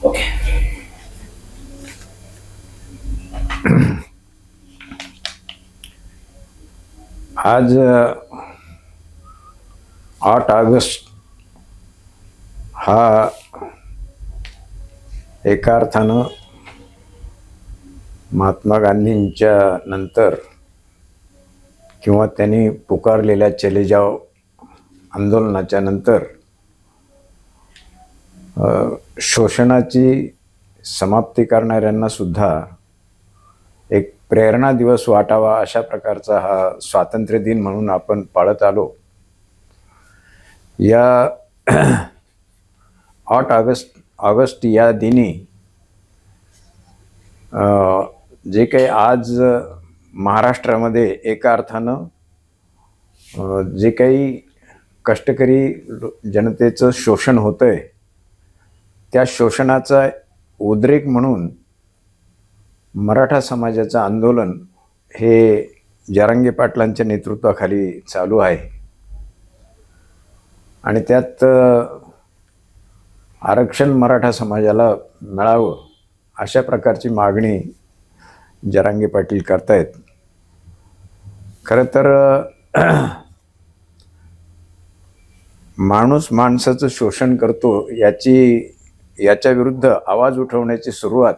Okay आज आठ August हा एका अर्थानं महात्मा गांधींच्या नंतर किंवा त्यांनी पुकारलेल्या चले जाव आंदोलनाच्या नंतर शोषणाची समाप्ती करणाऱ्यांना सुद्धा एक प्रेरणा दिवस वाटावा अशा प्रकारचा हा स्वातंत्र्य दिन म्हणून आपण पाळत आलो. या आठ ऑगस्ट ऑगस्ट या दिनी जे काही आज महाराष्ट्रामध्ये एका अर्थानं जे काही कष्टकरी जनतेचं शोषण होतं आहे त्या शोषणाचा उद्रेक म्हणून मराठा समाजाचं आंदोलन हे जरांगे पाटलांच्या नेतृत्वाखाली चालू आहे. आणि त्यात आरक्षण मराठा समाजाला मिळावं अशा प्रकारची मागणी जरांगे पाटील करतायत. खरं तर माणूस माणसाचं शोषण करतो याची याच्या विरुद्ध आवाज उठवण्याची सुरुवात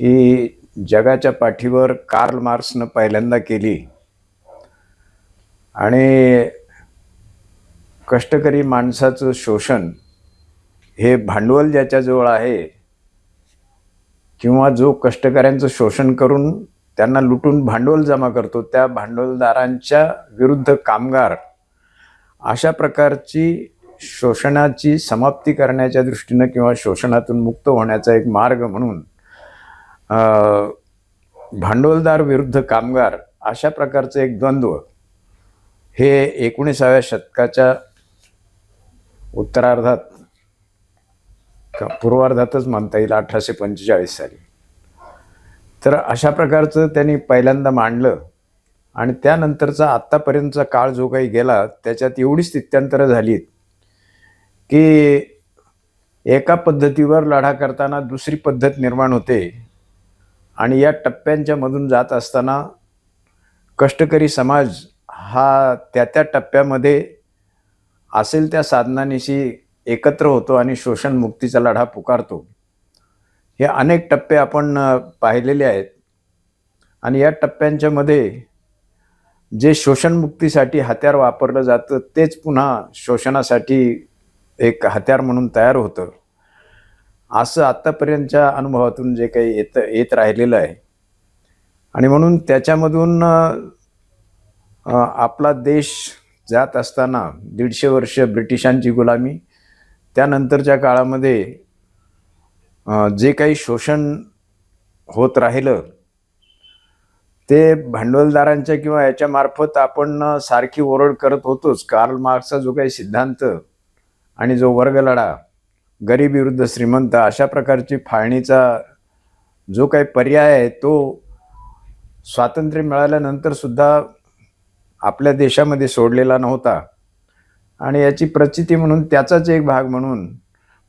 ही जगाच्या पाठीवर कार्ल मार्क्सनं पहिल्यांदा केली. आणि कष्टकरी माणसाचं शोषण हे भांडवल ज्याच्याजवळ आहे किंवा जो कष्टकऱ्यांचं शोषण करून त्यांना लुटून भांडवल जमा करतो त्या भांडवलदारांच्या विरुद्ध कामगार अशा प्रकारची शोषणाची समाप्ती करण्याच्या दृष्टीनं किंवा शोषणातून मुक्त होण्याचा एक मार्ग म्हणून भांडवलदार विरुद्ध कामगार अशा प्रकारचं एक द्वंद्व हे एकोणीसाव्या शतकाच्या उत्तरार्धात पूर्वार्धातच म्हणता येईल अठराशे पंचेचाळीस साली. तर अशा प्रकारचं त्यांनी पहिल्यांदा मांडलं आणि त्यानंतरचा आत्तापर्यंतचा काळ जो काही गेला त्याच्यात एवढी स्थित्यंतरं झालीत की एका पद्धतीवर लढा करताना दुसरी पद्धत निर्माण होते. आणि या टप्प्यांच्या मधून जात असताना कष्टकरी समाज हा त्या त्या टप्प्यामध्ये असेल त्या साधनानिशी एकत्र होतो आणि शोषण मुक्तीचा लढा पुकारतो. हे अनेक टप्पे आपण पाहिलेले आहेत. आणि या टप्प्यांच्या मध्ये जे शोषणमुक्तीसाठी हत्यार वापरलं जातं तेच पुन्हा शोषणासाठी एक हत्यार म्हणून तयार होतं. असं आत्तापर्यंतच्या अनुभवातून जे काही येत येत राहिलेलं आहे. आणि म्हणून त्याच्यामधून आपला देश जात असताना दीडशे वर्ष ब्रिटिशांची गुलामी त्यानंतरच्या काळामध्ये जे काही शोषण होत राहिलं ते भांडवलदारांच्या किंवा याच्यामार्फत आपण सारखी ओरड करत होतोच. कार्ल मार्क्सचा जो काही सिद्धांत आणि जो वर्गलढा गरीब विरुद्ध श्रीमंत अशा प्रकारची फाळणीचा जो काही पर्याय आहे तो स्वातंत्र्य मिळाल्यानंतरसुद्धा आपल्या देशामध्ये सोडलेला नव्हता. आणि याची प्रचिती म्हणून त्याचाच एक भाग म्हणून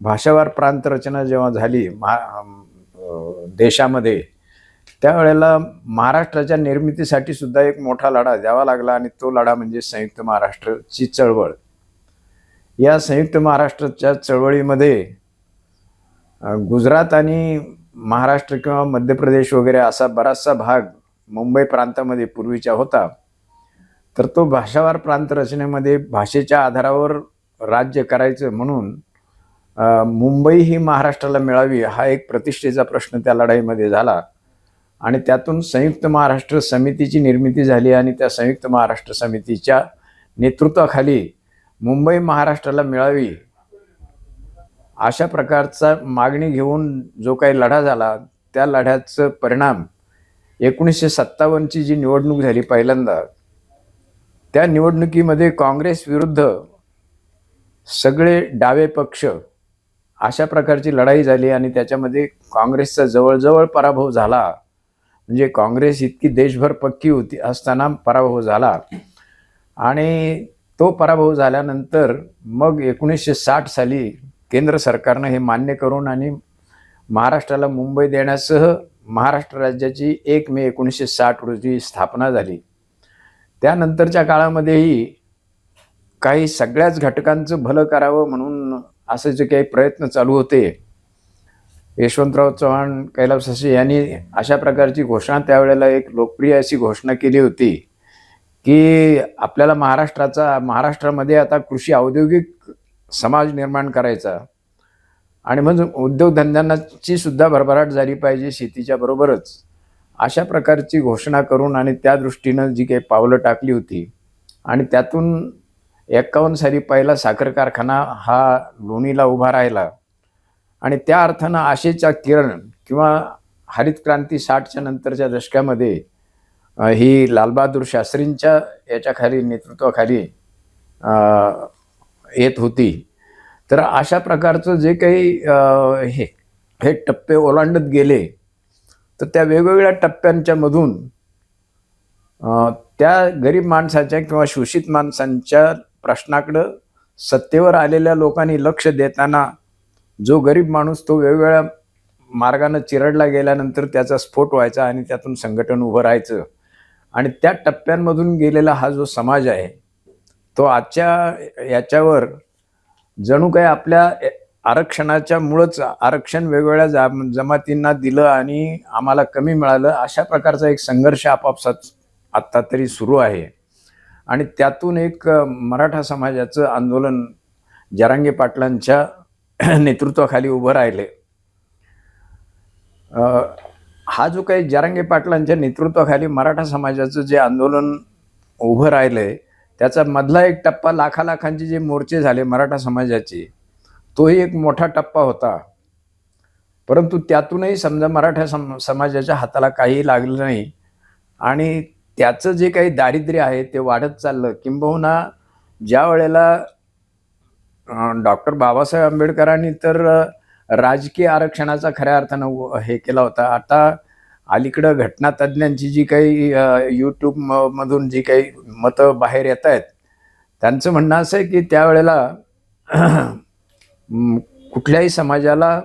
भाषावार प्रांत रचना जेव्हा झाली महा देशामध्ये त्यावेळेला महाराष्ट्राच्या निर्मितीसाठी सुद्धा एक मोठा लढा द्यावा लागला आणि तो लढा म्हणजे संयुक्त महाराष्ट्रची चळवळ. या संयुक्त महाराष्ट्राच्या चळवळीमध्ये गुजरात आणि महाराष्ट्र किंवा मध्य प्रदेश वगैरे असा बराचसा भाग मुंबई प्रांतामध्ये पूर्वीच्या होता. तर तो भाषावार प्रांत रचनेमध्ये भाषेच्या आधारावर राज्य करायचं म्हणून मुंबई ही महाराष्ट्राला मिळावी हा एक प्रतिष्ठेचा प्रश्न त्या लढाईमध्ये झाला. आणि त्यातून संयुक्त महाराष्ट्र समितीची निर्मिती झाली आणि त्या संयुक्त महाराष्ट्र समितीच्या नेतृत्वाखाली मुंबई महाराष्ट्राला मिळावी अशा प्रकारचा मागणी घेऊन जो काही लढा झाला त्या लढ्याचं परिणाम एकोणीसशे सत्तावन्नची जी निवडणूक झाली पहिल्यांदा त्या निवडणुकीमध्ये काँग्रेस विरुद्ध सगळे डावे पक्ष अशा प्रकारची लढाई झाली आणि त्याच्यामध्ये काँग्रेसचा जवळजवळ पराभव झाला. म्हणजे काँग्रेस इतकी देशभर पक्की होती असताना पराभव झाला. आणि तो पराभव झाल्यानंतर मग एकोणीसशे साठ साली केंद्र सरकारनं हे मान्य करून आणि महाराष्ट्राला मुंबई देण्यासह महाराष्ट्र राज्याची एक मे एकोणीसशे साठ रोजी स्थापना झाली. त्यानंतरच्या काळामध्येही काही सगळ्याच घटकांचं भलं करावं म्हणून असे जे काही प्रयत्न चालू होते यशवंतराव चव्हाण कैलास यांनी अशा प्रकारची घोषणा त्यावेळेला एक लोकप्रिय अशी घोषणा केली होती. की आपल्याला महाराष्ट्राचा महाराष्ट्रामध्ये आता कृषी औद्योगिक समाज निर्माण करायचा. आणि म्हणून उद्योगधंद्यांची सुद्धा भरभराट झाली पाहिजे शेतीच्या बरोबरच. अशा प्रकारची घोषणा करून आणि त्या दृष्टीनं जी काही पावलं टाकली होती आणि त्यातून एक्कावन्न साली पहिला साखर कारखाना हा लोणीला उभा राहिला. आणि त्या अर्थानं आशेचा किरण किंवा हरित क्रांती साठच्या नंतरच्या दशकामध्ये ही लालबहादूर शास्त्रींच्या याच्याखाली नेतृत्वाखाली येत होती. तर अशा प्रकारचं जे काही हे हे टप्पे ओलांडत गेले तर त्या वेगवेगळ्या टप्प्यांच्या मधून त्या गरीब माणसाच्या किंवा शोषित माणसांच्या प्रश्नाकडं सत्तेवर आलेल्या लोकांनी लक्ष देताना जो गरीब माणूस तो वेगवेगळ्या मार्गानं चिरडला गेल्यानंतर त्याचा स्फोट व्हायचा आणि त्यातून संघटन उभं राहायचं. आणि त्या टप्प्यांमधून गेलेला हा जो समाज आहे तो आजच्या याच्यावर जणू काही आपल्या आरक्षणाच्या मुळंच आरक्षण वेगवेगळ्या जा जमातींना दिलं आणि आम्हाला कमी मिळालं अशा प्रकारचा एक संघर्ष आपापसात आत्ता तरी सुरू आहे. आणि त्यातून एक मराठा समाजाचं आंदोलन जरांगे पाटलांच्या नेतृत्वाखाली उभं राहिले. हा जो काही जरांगे पाटलांच्या नेतृत्वाखाली मराठा समाजाचं जे आंदोलन उभं राहिलं आहे त्याचा मधला एक टप्पा लाखा लाखांचे जे मोर्चे झाले मराठा समाजाचे तोही एक मोठा टप्पा होता. परंतु त्यातूनही समजा मराठा सम समाजाच्या हाताला काही लागलं नाही आणि त्याचं जे काही दारिद्र्य आहे ते वाढत चाललं. किंबहुना ज्या वेळेला डॉक्टर बाबासाहेब आंबेडकरांनी तर राजकीय आरक्षणाचा खऱ्या अर्थानं हे केला होता. आता अलीकडं घटनातज्ञांची जी काही यूट्यूबमधून जी काही मतं बाहेर येत आहेत त्यांचं म्हणणं असं आहे की त्यावेळेला कुठल्याही समाजाला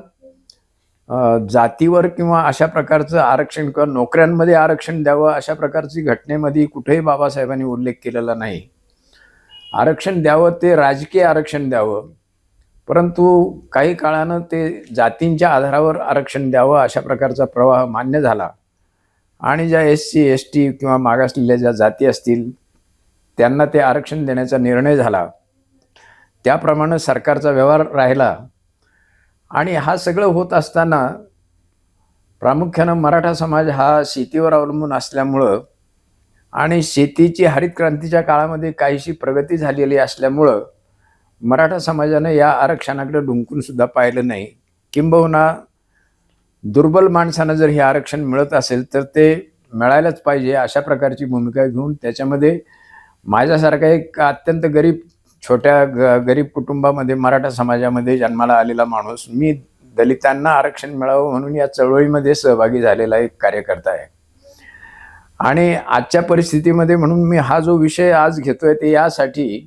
जातीवर किंवा अशा प्रकारचं आरक्षण किंवा नोकऱ्यांमध्ये आरक्षण द्यावं अशा प्रकारची घटनेमध्ये कुठेही बाबासाहेबांनी उल्लेख केलेला नाही. आरक्षण द्यावं ते राजकीय आरक्षण द्यावं. परंतु काही काळानं ते जातींच्या आधारावर आरक्षण द्यावं अशा प्रकारचा प्रवाह मान्य झाला. आणि ज्या एस सी एस टी किंवा मागासलेल्या ज्या जाती असतील त्यांना ते आरक्षण देण्याचा निर्णय झाला. त्याप्रमाणे सरकारचा व्यवहार राहिला. आणि हा सगळं होत असताना प्रामुख्यानं मराठा समाज हा शेतीवर अवलंबून असल्यामुळं आणि शेतीची हरित क्रांतीच्या काळामध्ये काहीशी प्रगती झालेली असल्यामुळं मराठा समाजानं या आरक्षणाकडे डुंकून सुद्धा पाहिलं नाही. किंबहुना दुर्बल माणसानं जर हे आरक्षण मिळत असेल तर ते मिळायलाच पाहिजे अशा प्रकारची भूमिका घेऊन त्याच्यामध्ये माझ्यासारखा एक अत्यंत गरीब छोट्या ग गरीब कुटुंबामध्ये मराठा समाजामध्ये जन्माला आलेला माणूस मी दलितांना आरक्षण मिळावं म्हणून या चळवळीमध्ये सहभागी झालेला एक कार्यकर्ता आहे. आणि आजच्या परिस्थितीमध्ये म्हणून मी हा जो विषय आज घेतोय ते यासाठी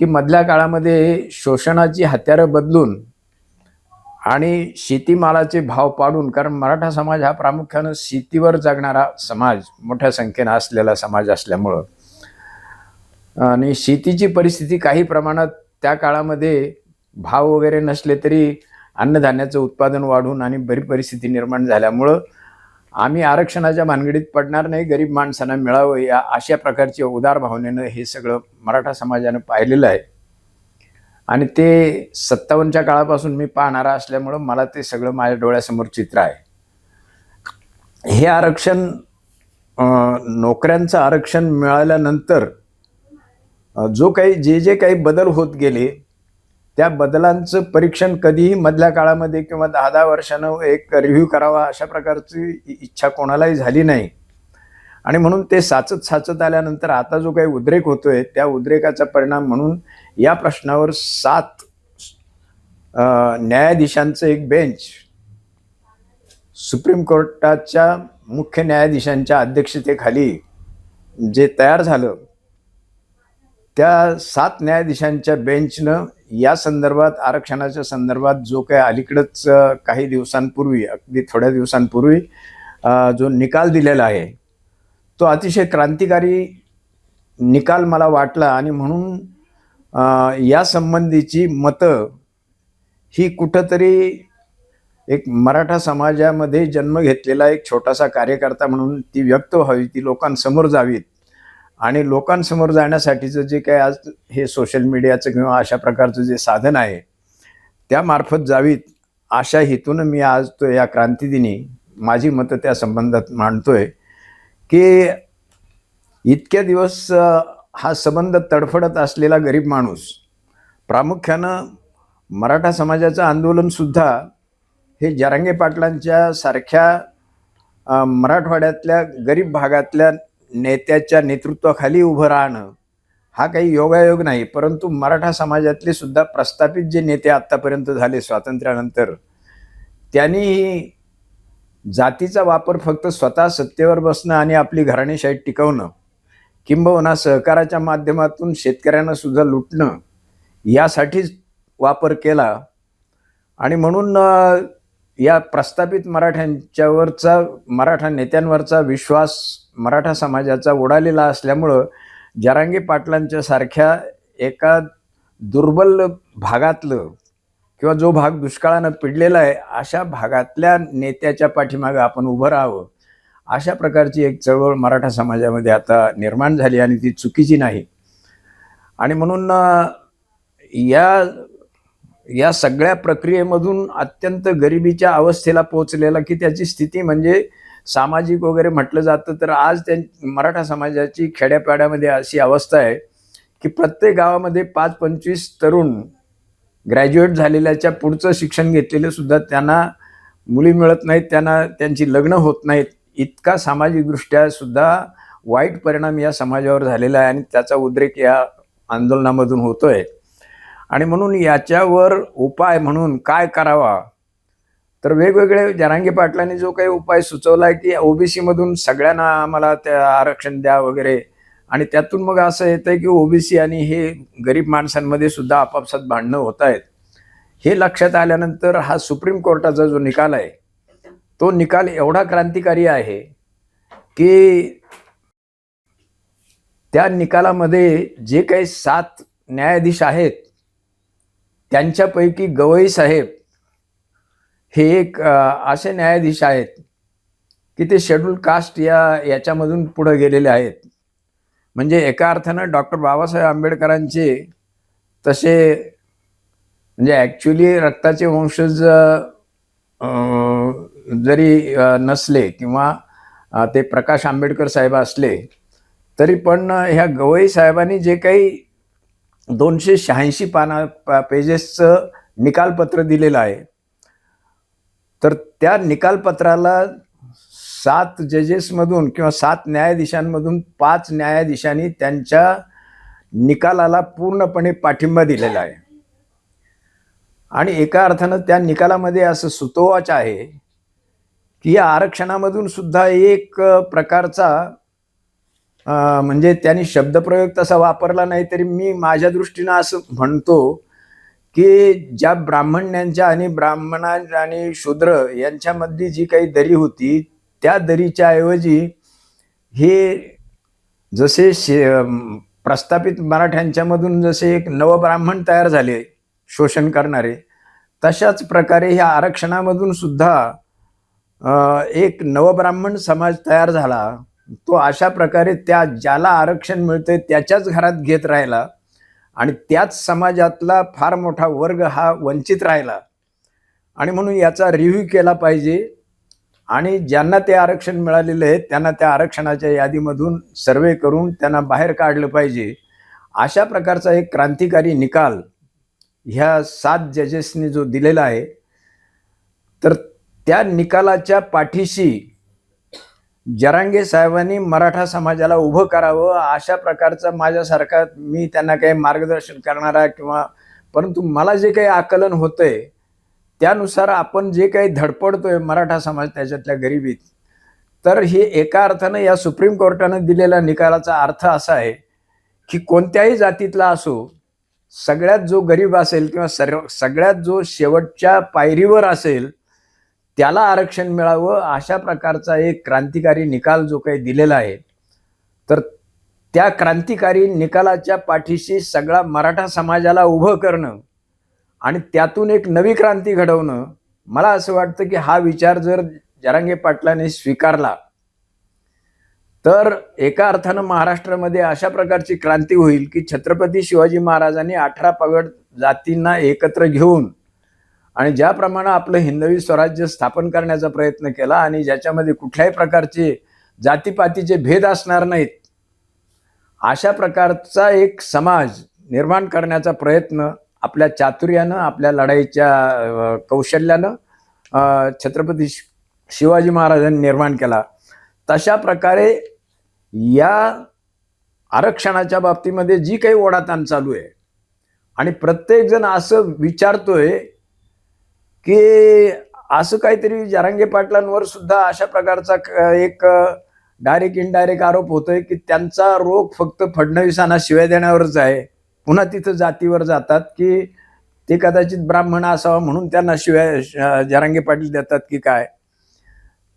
की मधल्या काळामध्ये शोषणाची हत्यारं बदलून आणि शेतीमालाचे भाव पाडून कारण मराठा समाज हा प्रामुख्यानं शेतीवर जगणारा समाज मोठ्या संख्येनं असलेला समाज असल्यामुळं. आणि शेतीची परिस्थिती काही प्रमाणात त्या काळामध्ये भाव वगैरे नसले तरी अन्नधान्याचं उत्पादन वाढून आणि बरी परिस्थिती निर्माण झाल्यामुळं आम्ही आरक्षणाच्या भानगडीत पडणार नाही गरीब माणसांना मिळावं या अशा प्रकारची उदार भावनेनं हे सगळं मराठा समाजानं पाहिलेलं आहे. आणि ते सत्तावन्नच्या काळापासून मी पाहणारा असल्यामुळं मला ते सगळं माझ्या डोळ्यासमोर चित्र आहे. हे आरक्षण नोकऱ्यांचं आरक्षण मिळाल्यानंतर जो काही जे जे काही बदल होत गेले त्या बदलांचं परीक्षण कधीही मधल्या काळामध्ये किंवा दहा दहा वर्षानं एक रिव्ह्यू करावा अशा प्रकारची इ- इच्छा कोणालाही झाली नाही. आणि म्हणून ते साचत साचत आल्यानंतर आता जो काही उद्रेक होतोय त्या उद्रेकाचा परिणाम म्हणून या प्रश्नावर सात न्यायाधीशांचं एक बेंच सुप्रीम कोर्टाच्या मुख्य न्यायाधीशांच्या अध्यक्षतेखाली जे तयार झालं त्या सात न्यायाधीशांच्या बेंचनं या संदर्भात आरक्षणाच्या संदर्भात जो काही अलीकडंच काही दिवसांपूर्वी अगदी थोड्या दिवसांपूर्वी जो निकाल दिलेला आहे तो अतिशय क्रांतिकारी निकाल मला वाटला आणि म्हणून या संबंधीची मतं ही कुठंतरी एक मराठा समाजामध्ये जन्म घेतलेला एक छोटासा कार्यकर्ता म्हणून ती व्यक्त व्हावी ती लोकांसमोर जावीत. आणि लोकांसमोर जाण्यासाठीचं जे काही आज हे सोशल मीडियाचं किंवा अशा प्रकारचं जे साधन आहे त्यामार्फत जावीत अशा हेतून मी आज तो या क्रांतिदिनी माझी मतं त्या संबंधात मांडतोय की इतक्या दिवस हा संबंध तडफडत असलेला गरीब माणूस प्रामुख्यानं मराठा समाजाचं आंदोलनसुद्धा हे जरांगे पाटलांच्या सारख्या मराठवाड्यातल्या गरीब भागातल्या नेत्याच्या नेतृत्वाखाली उभं राहणं हा काही योगायोग नाही परंतु मराठा समाजातले सुद्धा प्रस्थापित जे नेते आत्तापर्यंत झाले स्वातंत्र्यानंतर त्यांनी जातीचा वापर फक्त स्वतः सत्तेवर बसणं आणि आपली घराणेशाही टिकवणं किंबहुना सहकाराच्या माध्यमातून शेतकऱ्यांना सुद्धा लुटणं यासाठीच वापर केला. आणि म्हणून या प्रस्थापित मराठ्यांच्यावरचा मराठा नेत्यांवरचा विश्वास मराठा समाजाचा उडालेला असल्यामुळं जरांगे पाटलांच्या सारख्या एका दुर्बल भागातलं किंवा जो भाग दुष्काळानं पिडलेला आहे अशा भागातल्या नेत्याच्या पाठीमागं आपण उभं राहावं. अशा प्रकारची एक चळवळ मराठा समाजामध्ये आता निर्माण झाली आणि ती चुकीची नाही. आणि म्हणून या या सगळ्या प्रक्रियेमधून अत्यंत गरिबीच्या अवस्थेला पोचलेला की त्याची स्थिती म्हणजे सामाजिक वगैरे म्हटलं जातं तर आज त्या मराठा समाजाची खेड्यापाड्यामध्ये अशी अवस्था आहे की प्रत्येक गावामध्ये पाच पंचवीस तरुण ग्रॅज्युएट झालेल्याच्या पुढचं शिक्षण घेतलेलं सुद्धा त्यांना मुली मिळत नाहीत त्यांना त्यांची लग्न होत नाहीत. इतका सामाजिकदृष्ट्या सुद्धा वाईट परिणाम या समाजावर झालेला आहे आणि त्याचा उद्रेक या आंदोलनामधून होतोय. आणि म्हणून याच्यावर उपाय म्हणून काय करावा तर वेगवेगळे जरांगी पाटलांनी जो काही उपाय सुचवला आहे की ओबीसीमधून सगळ्यांना आम्हाला त्या आरक्षण द्या वगैरे. आणि त्यातून मग असं येतं की ओबीसी आणि हे गरीब माणसांमध्ये सुद्धा आपापसात भांडणं होत आहेत हे लक्षात आल्यानंतर हा सुप्रीम कोर्टाचा जो निकाल आहे तो निकाल एवढा क्रांतिकारी आहे की त्या निकालामध्ये जे काही सात न्यायाधीश आहेत त्यांच्यापैकी गवई साहेब हे एक असे न्यायाधीश आहेत की ते शेड्यूल कास्ट या याच्यामधून पुढं गेलेले आहेत. म्हणजे एका अर्थानं डॉक्टर बाबासाहेब आंबेडकरांचे तसे म्हणजे ॲक्च्युली रक्ताचे वंशज जरी नसले किंवा ते प्रकाश आंबेडकर साहेब असले तरी पण ह्या गवई साहेबांनी जे काही दोनशे शहाऐंशी पाना पेजेसचं निकालपत्र दिलेलं आहे तर त्या निकालपत्राला सात जजेसमधून किंवा सात न्यायाधीशांमधून पाच न्यायाधीशांनी त्यांच्या निकालाला पूर्णपणे पाठिंबा दिलेला आहे. आणि एका अर्थानं त्या निकालामध्ये असं सुतोवाच आहे की या आरक्षणामधून सुद्धा एक प्रकारचा म्हणजे त्यांनी शब्दप्रयोग तसा वापरला नाही तरी मी माझ्या दृष्टीनं असं म्हणतो की ज्या ब्राह्मण्यांच्या आणि ब्राह्मणा आणि शूद्र यांच्यामधली जी काही दरी होती त्या दरीच्या ऐवजी हे जसे शे प्रस्थापित मराठ्यांच्यामधून जसे एक नवब्राह्मण तयार झाले शोषण करणारे तशाच प्रकारे ह्या आरक्षणामधून सुद्धा एक नवब्राह्मण समाज तयार झाला. तो अशा प्रकारे त्या ज्याला आरक्षण मिळतंय त्याच्याच घरात घेत राहिला. आणि त्याच समाजातला फार मोठा वर्ग हा वंचित राहिला. आणि म्हणून याचा रिव्ह्यू केला पाहिजे. आणि ज्यांना ते आरक्षण मिळालेलं आहे त्यांना त्या आरक्षणाच्या यादीमधून सर्वे करून त्यांना बाहेर काढलं पाहिजे. अशा प्रकारचा एक क्रांतिकारी निकाल ह्या सात जजेसनी जो दिलेला आहे तर त्या निकालाच्या पाठीशी जरांगे साहेबांनी मराठा समाजाला उभं करावं अशा प्रकारचं माझ्यासारखा मी त्यांना काही मार्गदर्शन करणारा किंवा परंतु मला जे काही आकलन होतंय त्यानुसार आपण जे काही धडपडतोय मराठा समाज त्याच्यातल्या गरिबीत तर हे एका अर्थानं या सुप्रीम कोर्टानं दिलेल्या निकालाचा अर्थ असा आहे की कोणत्याही जातीतला असो सगळ्यात जो गरीब असेल किंवा सर्व सगळ्यात जो शेवटच्या पायरीवर असेल त्याला आरक्षण मिळावं अशा प्रकारचा एक क्रांतिकारी निकाल जो काही दिलेला आहे तर त्या क्रांतिकारी निकालाच्या पाठीशी सगळा मराठा समाजाला उभं करणं आणि त्यातून एक नवी क्रांती घडवणं मला असं वाटतं की हा विचार जर जरांगे पाटलाने स्वीकारला तर एका अर्थानं महाराष्ट्रामध्ये अशा प्रकारची क्रांती होईल की छत्रपती शिवाजी महाराजांनी अठरा पगड जातींना एकत्र घेऊन आणि ज्याप्रमाणे आपलं हिंदवी स्वराज्य स्थापन करण्याचा प्रयत्न केला आणि ज्याच्यामध्ये कुठल्याही प्रकारचे जातीपातीचे भेद असणार नाहीत अशा प्रकारचा एक समाज निर्माण करण्याचा प्रयत्न आपल्या चातुर्यानं आपल्या लढाईच्या कौशल्यानं छत्रपती शिवाजी महाराजांनी निर्माण केला. तशा प्रकारे या आरक्षणाच्या बाबतीमध्ये जी काही ओढाताण चालू आहे आणि प्रत्येकजण असं विचारतोय की असं काहीतरी जरांगे पाटलांवर सुद्धा अशा प्रकारचा एक डायरेक्ट इनडायरेक्ट आरोप होतोय की त्यांचा रोग फक्त फडणवीसांना शिवाय देण्यावरच आहे. पुन्हा तिथं जातीवर जातात की ते कदाचित ब्राह्मण असावं म्हणून त्यांना शिवाय जरांगे पाटील देतात की काय?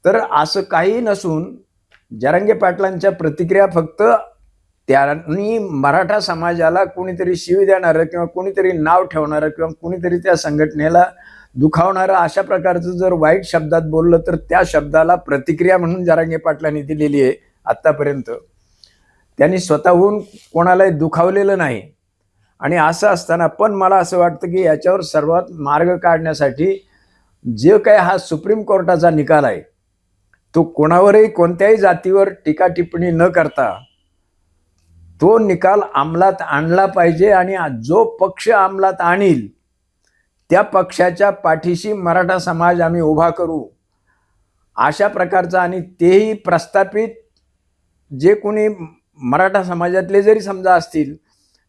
तर असं काही नसून जरांगे पाटलांच्या प्रतिक्रिया फक्त त्यांनी मराठा समाजाला कोणीतरी शिवी देणारं किंवा कोणीतरी नाव ठेवणारं किंवा कोणीतरी त्या संघटनेला दुखावणारं अशा प्रकारचं जर वाईट शब्दात बोललं तर त्या शब्दाला प्रतिक्रिया म्हणून जारांगे पाटलांनी दिलेली आहे आत्तापर्यंत. त्यांनी स्वतःहून कोणालाही दुखावलेलं नाही. आणि असं असताना पण मला असं वाटतं की याच्यावर सर्वात मार्ग काढण्यासाठी जे काय हा सुप्रीम कोर्टाचा निकाल आहे तो कोणावरही कोणत्याही जातीवर टीका टिप्पणी न करता तो निकाल अंमलात आणला पाहिजे आणि जो पक्ष अंमलात आणील त्या पक्षाच्या पाठीशी मराठा समाज आम्ही उभा करू. अशा प्रकारचा आणि तेही प्रस्थापित जे कोणी मराठा समाजातले जरी समजा असतील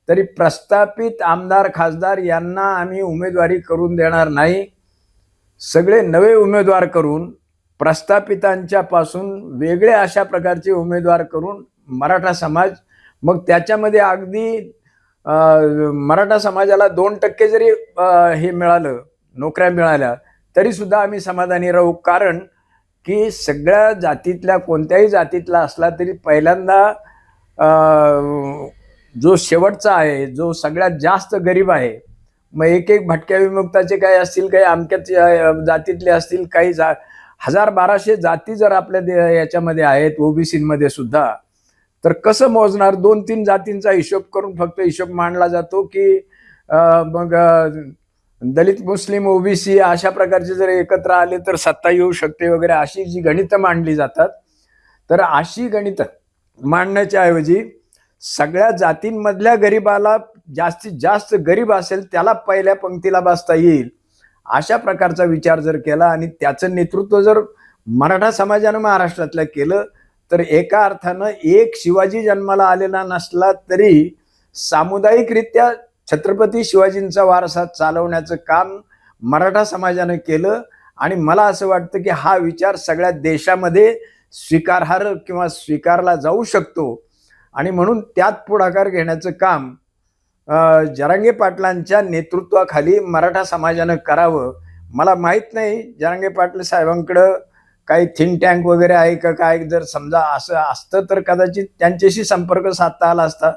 तरी प्रस्थापित आमदार खासदार यांना आम्ही उमेदवारी करून देणार नाही. सगळे नवे उमेदवार करून प्रस्थापितांच्या पासून वेगळे अशा प्रकारचे उमेदवार करून मराठा समाज मग त्याच्यामध्ये अगदी मराठा समाजाला दोन टक्के जरी हे मिळालं नोकऱ्या मिळाल्या तरी सुद्धा आम्ही समाधानी राहू. कारण की सगळ्या जातीतल्या कोणत्याही जातीतला असला तरी पहिल्यांदा जो शेवटचा आहे जो सगळ्यात जास्त गरीब आहे मग एक एक भटक्या विमुक्ताचे काही असतील काही अमक्याच जातीतले असतील काही जा हजार बाराशे जाती जर आपल्या दे- याच्यामध्ये आहेत ओबीसीमध्ये सुद्धा तर कसं मोजणार? दोन तीन जातींचा हिशोब करून फक्त हिशोब मांडला जातो की मग दलित मुस्लिम ओबीसी अशा प्रकारचे जर एकत्र आले तर सत्ता येऊ शकते वगैरे अशी जी गणितं मांडली जातात. तर अशी गणितं मांडण्याच्या ऐवजी सगळ्या जातींमधल्या गरीबाला जास्तीत जास्त गरीब असेल त्याला पहिल्या पंक्तीला बसता येईल अशा प्रकारचा विचार जर केला आणि त्याचं नेतृत्व जर मराठा समाजानं महाराष्ट्रातल्या केलं तर एका अर्थानं एक शिवाजी जन्माला आलेला नसला तरी सामुदायिकरित्या छत्रपती शिवाजींचा वारसा चालवण्याचं काम मराठा समाजानं केलं. आणि मला असं वाटतं की हा विचार सगळ्या देशामध्ये स्वीकारार्ह किंवा स्वीकारला जाऊ शकतो. आणि म्हणून त्यात पुढाकार घेण्याचं काम जरांगे पाटलांच्या नेतृत्वाखाली मराठा समाजानं करावं. मला माहीत नाही जरांगे पाटील साहेबांकडं काही थिंक टँक वगैरे आहे का काय? जर समजा असं असतं तर कदाचित त्यांच्याशी संपर्क साधता आला असता.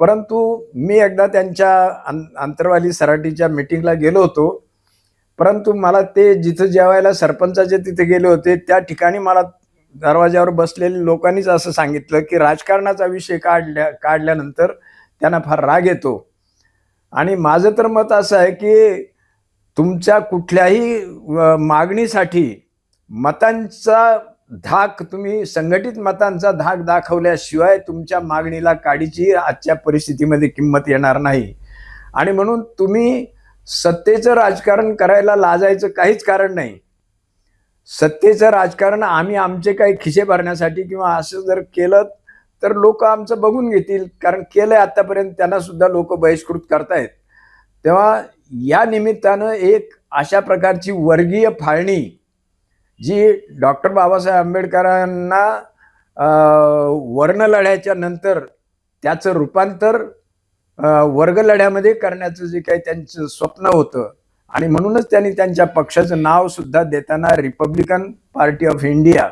परंतु मी एकदा त्यांच्या अं अंतरवाली सराटीच्या मिटिंगला गेलो होतो. परंतु मला ते जिथं जेवायला सरपंचाचे तिथे गेले होते त्या ठिकाणी मला दरवाज्यावर बसलेल्या लोकांनीच असं सांगितलं की राजकारणाचा विषय काढल्या काढल्यानंतर त्यांना फार राग येतो. आणि माझं तर मत असं आहे की तुमच्या कुठल्याही मागणीसाठी मतांचा धाक तुम्ही संघटित मतांचा धाक दाखवल्याशिवाय तुमच्या मागणीला काडीची आजच्या परिस्थितीमध्ये किंमत येणार नाही. आणि म्हणून तुम्ही सत्तेचं राजकारण करायला लाजायचं काहीच कारण नाही. सत्तेचं राजकारण आम्ही आमचे काही खिसे भरण्यासाठी किंवा असं जर केलं तर लोक आमचं बघून घेतील कारण केलंय आतापर्यंत त्यांना सुद्धा लोक बहिष्कृत करतायत. तेव्हा या निमित्तानं एक अशा प्रकारची वर्गीय फाळणी जी डॉक्टर बाबासाहेब आंबेडकरांना वर्ण लढ्याच्या नंतर त्याचं रूपांतर वर्ग वर्गलढ्यामध्ये करण्याचं जे काही त्यांचं स्वप्न होतं आणि म्हणूनच त्यांनी त्यांच्या पक्षाचं नाव सुद्धा देताना रिपब्लिकन पार्टी ऑफ इंडिया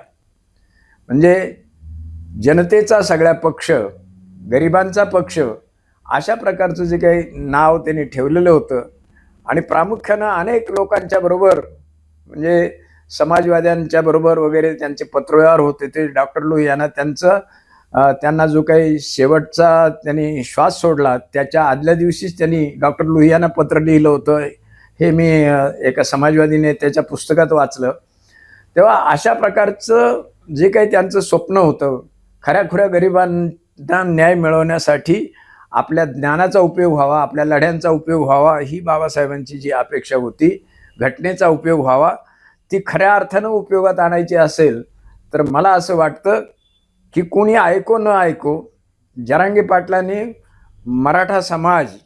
म्हणजे जनतेचा सगळ्या पक्ष गरिबांचा पक्ष अशा प्रकारचं जे काही नाव त्यांनी ठेवलेलं होतं. आणि प्रामुख्यानं अनेक लोकांच्या बरोबर म्हणजे समाजवाद्यांच्या बरोबर वगैरे त्यांचे पत्रव्यवहार होते ते डॉक्टर यांना त्यांचं त्यांना जो काही शेवटचा त्यांनी श्वास सोडला त्याच्या आदल्या दिवशीच त्यांनी डॉक्टर लोहियाना पत्र लिहिलं होतं. हे मी एका समाजवादी नेत्याच्या पुस्तकात वाचलं. तेव्हा अशा प्रकारचं जे काही त्यांचं स्वप्न होतं खऱ्याखुऱ्या गरिबांना न्याय मिळवण्यासाठी आपल्या ज्ञानाचा उपयोग व्हावा आपल्या लढ्यांचा उपयोग व्हावा ही बाबासाहेबांची जी अपेक्षा होती घटनेचा उपयोग व्हावा ती खऱ्या अर्थानं उपयोगात आणायची असेल तर मला असं वाटतं की कोणी ऐको न ऐको जरांगे पाटलांनी मराठा समाज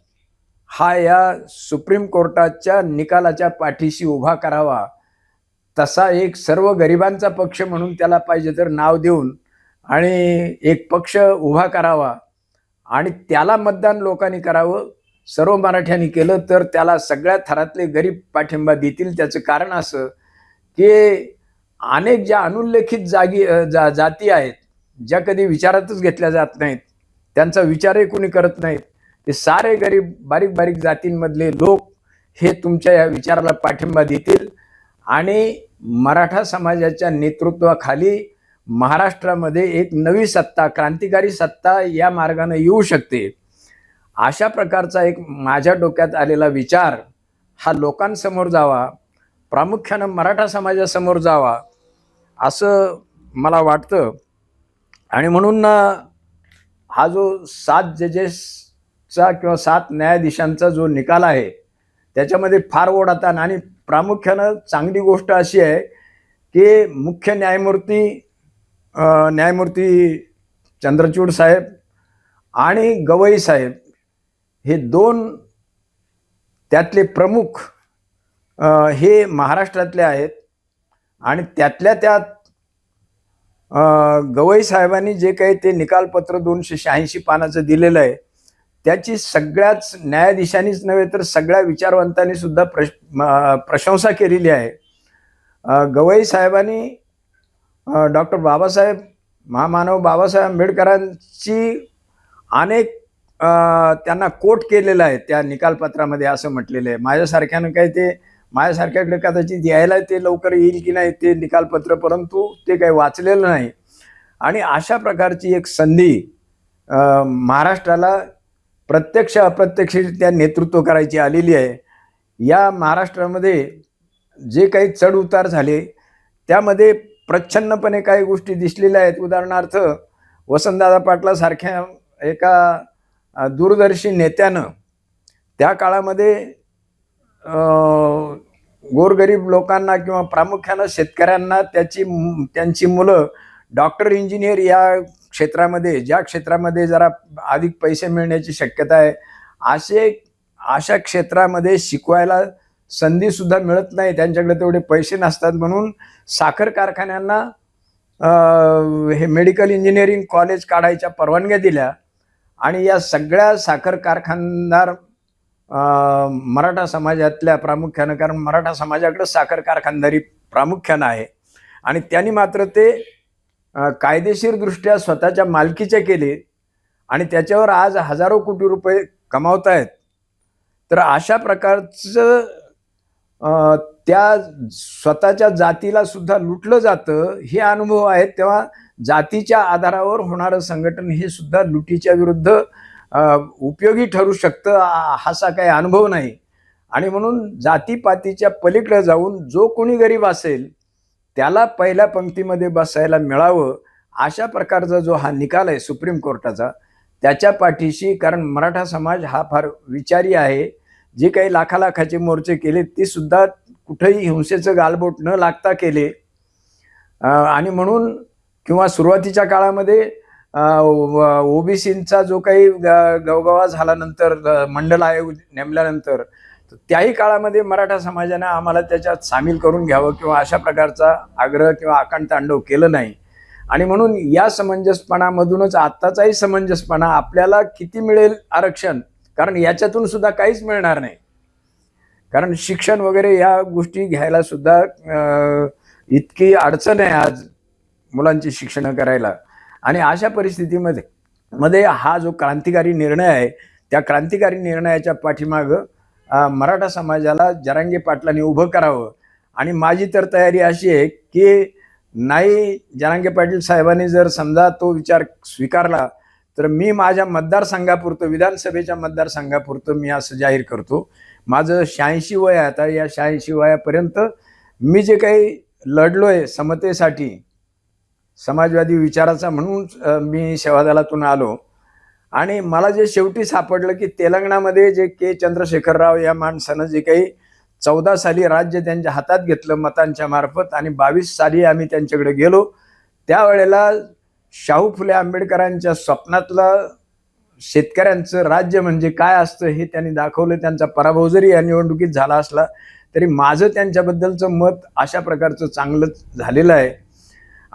हा या सुप्रीम कोर्टाच्या निकालाच्या पाठीशी उभा करावा तसा एक सर्व गरिबांचा पक्ष म्हणून त्याला पाहिजे तर नाव देऊन आणि एक पक्ष उभा करावा आणि त्याला मतदान लोकांनी करावं सर्व मराठ्यांनी केलं तर त्याला सगळ्या थरातले गरीब पाठिंबा देतील त्याचं कारण असं की अनेक ज्या अनुल्लेखित जागी जा जाती आहेत ज्या कधी विचारातच घेतल्या जात नाहीत त्यांचा विचारही कोणी करत नाहीत ते सारे गरीब बारीक बारीक जातींमधले लोक हे तुमच्या या विचाराला पाठिंबा देतील आणि मराठा समाजाच्या नेतृत्वाखाली महाराष्ट्रामध्ये एक नवी सत्ता क्रांतिकारी सत्ता या मार्गाने येऊ शकते. अशा प्रकारचा एक माझ्या डोक्यात आलेला विचार हा लोकांसमोर जावा. प्रामुख्यानं मराठा समाजासमोर जावा असं मला वाटतं. आणि म्हणून हा जो सात जजेसचा किंवा सात न्यायाधीशांचा जो निकाल आहे त्याच्यामध्ये फार ओढ आता. आणि प्रामुख्यानं चांगली गोष्ट अशी आहे की मुख्य न्यायमूर्ती न्यायमूर्ती चंद्रचूड साहेब आणि गवई साहेब हे दोन त्यातले प्रमुख हे महाराष्ट्रातले आहेत. आणि त्यातल्या त्यात गवई साहेबांनी जे काही ते निकालपत्र दोनशे शहाऐंशी पानाचं दिलेलं आहे त्याची सगळ्याच न्यायाधीशांनीच नव्हे तर सगळ्या विचारवंतांनी सुद्धा प्रश प्रशंसा केलेली आहे. गवई साहेबांनी डॉक्टर बाबासाहेब महामानव बाबासाहेब आंबेडकरांची अनेक त्यांना कोट केलेलं आहे त्या निकालपत्रामध्ये असं म्हटलेलं आहे. माझ्यासारख्यानं काही ते माझ्यासारख्याकडे कदाचित यायला ते लवकर येईल की नाही ते निकालपत्र परंतु ते काही वाचलेलं नाही. आणि अशा प्रकारची एक संधी महाराष्ट्राला प्रत्यक्ष अप्रत्यक्षरित्या नेतृत्व करायची आलेली आहे. या महाराष्ट्रामध्ये जे काही चढउतार झाले त्यामध्ये प्रच्छन्नपणे काही गोष्टी दिसलेल्या आहेत. उदाहरणार्थ वसंतदादा पाटलासारख्या एका दूरदर्शी नेत्यानं त्या काळामध्ये गोरगरीब लोकांना किंवा प्रामुख्यानं शेतकऱ्यांना त्याची त्यांची मुलं डॉक्टर इंजिनियर या क्षेत्रामध्ये ज्या क्षेत्रामध्ये जरा अधिक पैसे मिळण्याची शक्यता आहे असे अशा क्षेत्रामध्ये शिकवायला संधीसुद्धा मिळत नाही. त्यांच्याकडे तेवढे पैसे नसतात म्हणून साखर कारखान्यांना हे मेडिकल इंजिनिअरिंग कॉलेज काढायच्या परवानग्या दिल्या. आणि या सगळ्या साखर कारखानदार मराठा समाजातल्या प्रामुख्यानं कारण मराठा समाजाकडं साखर कारखानदारी प्रामुख्यानं आहे. आणि त्यांनी मात्र ते कायदेशीरदृष्ट्या स्वतःच्या मालकीचे केले आणि त्याच्यावर आज हजारो कोटी रुपये कमावत आहेत तर अशा प्रकारचं त्या स्वतःच्या जातीला सुद्धा लुटलं जातं हे अनुभव आहेत. तेव्हा जातीच्या आधारावर होणारं संघटन हे सुद्धा लुटीच्या विरुद्ध उपयोगी ठरू शकतं असा काही अनुभव नाही. आणि म्हणून जातीपातीच्या पलीकडे जाऊन जो कोणी गरीब असेल त्याला पहिल्या पंक्तीमध्ये बसायला मिळावं अशा प्रकारचा जो हा निकाल आहे सुप्रीम कोर्टाचा त्याच्या पाठीशी कारण मराठा समाज हा फार विचारी आहे जे काही लाखालाखाचे मोर्चे केले ते सुद्धा कुठेही हिंसेचं गालबोट न लागता केले. आणि म्हणून किंवा सुरुवातीच्या काळामध्ये ओबीसींचा जो काही ग- गवगवा झाल्यानंतर मंडल आयोग नेमल्यानंतर तर त्याही काळामध्ये मराठा समाजानं आम्हाला त्याच्यात सामील करून घ्यावं किंवा अशा प्रकारचा आग्रह किंवा आकांड तांडव केलं नाही. आणि म्हणून या समंजसपणामधूनच आत्ताचाही समंजसपणा आपल्याला किती मिळेल आरक्षण? कारण याच्यातून सुद्धा काहीच मिळणार नाही. कारण शिक्षण वगैरे या गोष्टी घ्यायला सुद्धा इतकी अडचण आहे आज मुलांची शिक्षण करायला. आणि अशा परिस्थितीमध्ये मध्ये हा जो क्रांतिकारी निर्णय आहे त्या क्रांतिकारी निर्णयाच्या पाठीमागं मराठा समाजाला जरांगे पाटलांनी उभं करावं. आणि माझी तर तयारी अशी आहे की नाही जरांगे पाटील साहेबांनी जर समजा तो विचार स्वीकारला तर मी माझ्या मतदारसंघापुरतं विधानसभेच्या मतदारसंघापुरतं मी असं जाहीर करतो. माझं शहाऐंशी वय आता या शहाऐंशी वयापर्यंत मी जे काही लढलो आहे समतेसाठी समाजवादी विचाराचा म्हणून मी सेवादलातून आलो. आणि मला जे शेवटी सापडलं की तेलंगणामध्ये जे के चंद्रशेखर राव या माणसानं जे काही चौदा साली राज्य त्यांच्या हातात घेतलं मतांच्या मार्फत आणि बावीस साली आम्ही त्यांच्याकडे गेलो त्यावेळेला शाहू फुले आंबेडकरांच्या स्वप्नातलं शेतकऱ्यांचं राज्य म्हणजे काय असतं हे त्यांनी दाखवलं. त्यांचा पराभव जरी या निवडणुकीत झाला असला तरी माझं त्यांच्याबद्दलचं मत अशा प्रकारचं चांगलं झालेलं आहे.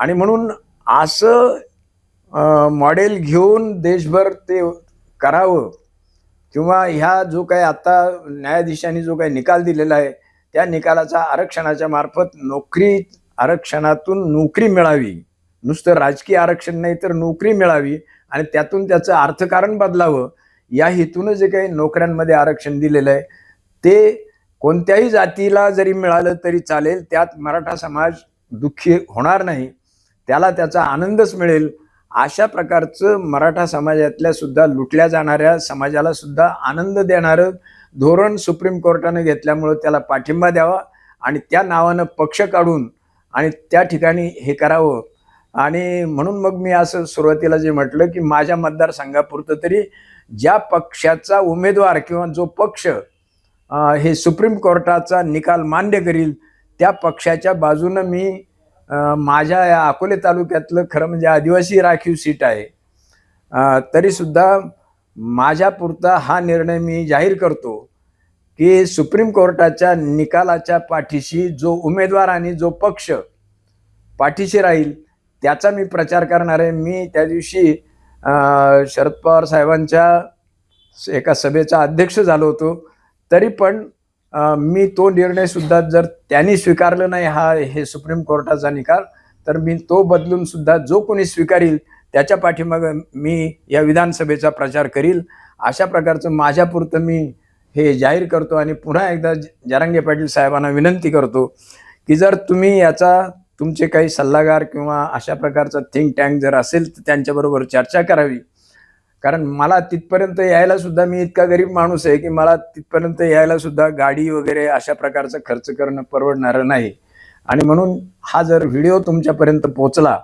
आणि म्हणून असं मॉडेल घेऊन देशभर ते करावं किंवा ह्या जो काही आता न्यायाधीशांनी जो काही निकाल दिलेला आहे त्या निकालाचा आरक्षणाच्या मार्फत नोकरी आरक्षणातून नोकरी मिळावी. नुसतं राजकीय आरक्षण नाही तर नोकरी मिळावी आणि त्यातून त्याचं अर्थकारण बदलावं या हेतूनं जे काही नोकऱ्यांमध्ये आरक्षण दिलेलं आहे ते कोणत्याही जातीला जरी मिळालं तरी चालेल त्यात मराठा समाज दुःखी होणार नाही. त्याला त्याचा आनंदच मिळेल. अशा प्रकारचं मराठा समाजातल्या सुद्धा लुटल्या जाणाऱ्या समाजाला सुद्धा आनंद देणारं धोरण सुप्रीम कोर्टानं घेतल्यामुळं त्याला पाठिंबा द्यावा आणि त्या नावानं पक्ष काढून आणि त्या ठिकाणी हे करावं. आणि म्हणून मग मी असं सुरुवातीला जे म्हटलं की माझ्या मतदारसंघापुरतं तरी ज्या पक्षाचा उमेदवार किंवा जो पक्ष हे सुप्रीम कोर्टाचा निकाल मान्य करील त्या पक्षाच्या बाजूनं मी माझ्या या अकोले तालुक्यातलं खरं म्हणजे आदिवासी राखीव सीट आहे. तरीसुद्धा माझ्यापुरता हा निर्णय मी जाहीर करतो की सुप्रीम कोर्टाच्या निकालाच्या पाठीशी जो उमेदवार आणि जो पक्ष पाठीशी राहील त्याचा मी प्रचार करणार आहे. मी त्या दिवशी शरद पवार साहेबांच्या एका सभेचा अध्यक्ष झालो होतो. तरी पण मी तो निर्णय सुद्धा जर त्यांनी स्वीकारलं नाही हा हे सुप्रीम कोर्टाचा निकाल तर मी तो बदलून सुद्धा जो कोणी स्वीकारील त्याच्या पाठीमागं मी या विधानसभेचा प्रचार करील. अशा प्रकारचं माझ्यापुरतं मी हे जाहीर करतो आणि पुन्हा एकदा जरांगे पाटील साहेबांना विनंती करतो की जर तुम्ही याचा तुमचे काही सल्लागार किंवा अशा प्रकारचा थिंक टँक जर असेल तर त्यांच्याबरोबर चर्चा करावी. कारण मला तिथपर्यंत यायला सुद्धा मी इतका गरीब माणूस आहे की मला तिथपर्यंत यायला सुद्धा गाडी वगैरे अशा प्रकारचा खर्च करणं परवडणारं नाही. आणि म्हणून हा जर व्हिडिओ तुमच्यापर्यंत पोचला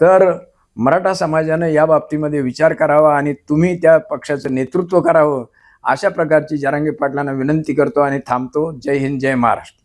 तर मराठा समाजानं या बाबतीमध्ये विचार करावा आणि तुम्ही त्या पक्षाचं नेतृत्व करावं अशा प्रकारची जरांगे पाटलांना विनंती करतो आणि थांबतो. जय हिंद जय महाराष्ट्र.